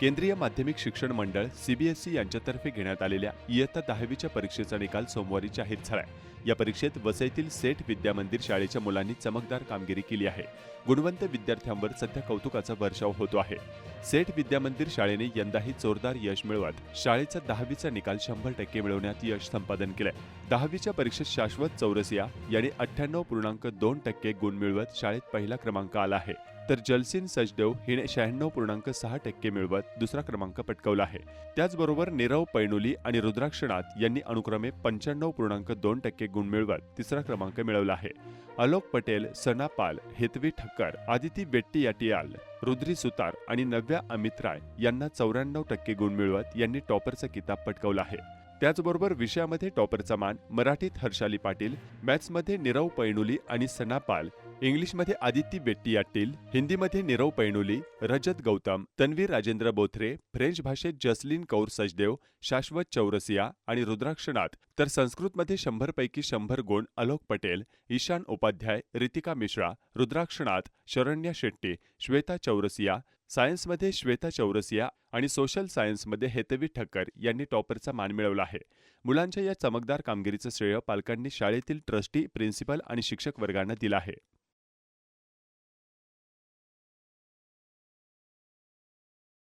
केंद्रीय माध्यमिक शिक्षण मंडळ सीबीएसई यांच्यातर्फे घेण्यात आलेल्या इयत्ता दहावीच्या परीक्षेचा निकाल सोमवारी जाहीर झाला या परीक्षेत वसईतील सेठ विद्यामंदिर शाळेच्या मुलांनी चमकदार कामगिरी केली आहे. गुणवंत विद्यार्थ्यांवर सध्या कौतुकाचा वर्षाव होतो आहे. सेठ विद्यामंदिर शाळेने यंदाही जोरदार यश मिळवत शाळेचा दहावीचा निकाल शंभर टक्के मिळवण्यात यश संपादन केलंय. दहावीच्या परीक्षेत शाश्वत चौरसिया यांनी अठ्ठ्याण्णव पूर्णांक दोन टक्के गुण मिळवत शाळेत पहिला क्रमांक आला आहे. तर जलसिन सचदेव हिने शहाण्णव पूर्णांक सहा टक्के मिळवत दुसरा क्रमांक पटकावला आहे. त्याचबरोबर नीरव पैनुली आणि रुद्राक्षनाथ यांनी अनुक्रमे पंच्याण्णव पूर्णांक दोन टक्के गुण मिळवत तिसरा क्रमांक मिळवला आहे. अलोक पटेल सना पाल हेतवी ठक्कर आदिती बेट्टीयाटियाल रुद्री सुतार आणि नव्या अमित राय यांना चौऱ्याण्णव टक्के गुण मिळवत यांनी टॉपरचा किताब पटकावला आहे. त्याचबरोबर विषयामध्ये टॉपरचा मान मराठीत हर्षाली पाटील मॅथ्समध्ये नीरव पैणुली आणि सना पाल इंग्लिशमध्ये आदिती बेट्टीयाटील हिंदीमध्ये नीरव पैणुली रजत गौतम तन्वीर राजेंद्र बोथरे फ्रेंच भाषेत जसलीन कौर सचदेव शाश्वत चौरसिया आणि रुद्राक्षनाथ तर संस्कृतमध्ये शंभरपैकी शंभर गुण अलोक पटेल ईशान उपाध्याय रितिका मिश्रा रुद्राक्षनाथ शरण्या शेट्टी श्वेता चौरसिया सायन्समध्ये श्वेता चौरसिया आणि सोशल सायन्समध्ये हेतवी ठक्कर यांनी टॉपरचा मान मिळवला आहे. मुलांच्या या चमकदार कामगिरीचं श्रेय पालकांनी शाळेतील ट्रस्टी प्रिन्सिपल आणि शिक्षक वर्गांना दिलं आहे.